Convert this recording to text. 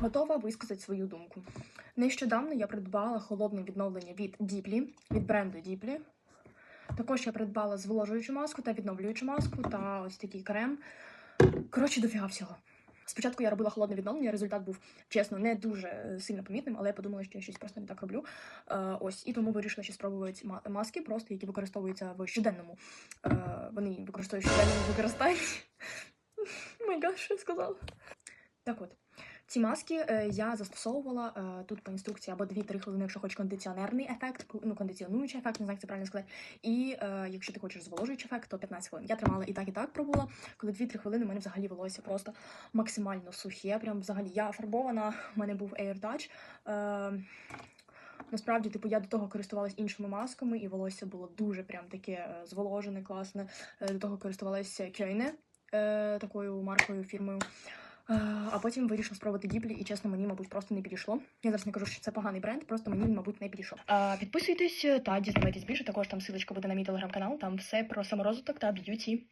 Готова висказати свою думку. Нещодавно я придбала холодне відновлення від Діплі, від бренду Діплі. Також я придбала зволожуючу маску та відновлюючу маску та ось такий крем. Коротше, дофіга всього. Спочатку я робила холодне відновлення, результат був чесно не дуже е, сильно помітним, але я подумала, що я щось просто не так роблю. Е, ось і тому вирішила ще спробувати маски, просто які використовуються в щоденному. Е, вони використовують щоденному використанні. Май гад, що я сказала? Так от. Ці маски е, я застосовувала е, тут по інструкції або 2-3 хвилини, якщо хочеш кондиціонерний ефект, ну кондиціонуючий ефект, не знаю, як це правильно сказати. І е, якщо ти хочеш зволожуючий ефект, то 15 хвилин. Я тримала і так, і так пробувала. Коли 2-3 хвилини у мене взагалі волосся просто максимально сухе. Прям взагалі я фарбована, у мене був Air Touch. Насправді, типу, я до того користувалась іншими масками, і волосся було дуже прям таке зволожене, класне. До того користувалася Кьойне, такою маркою, фірмою. Е, А потім вирішила спробувати гіблі, і чесно, мені, мабуть, просто не підійшло. Я зараз не кажу, що це поганий бренд, просто мені, мабуть, не підійшов. А, підписуйтесь та дізнавайтесь більше. Також там силочка буде на мій телеграм-канал. Там все про саморозвиток та б'юті.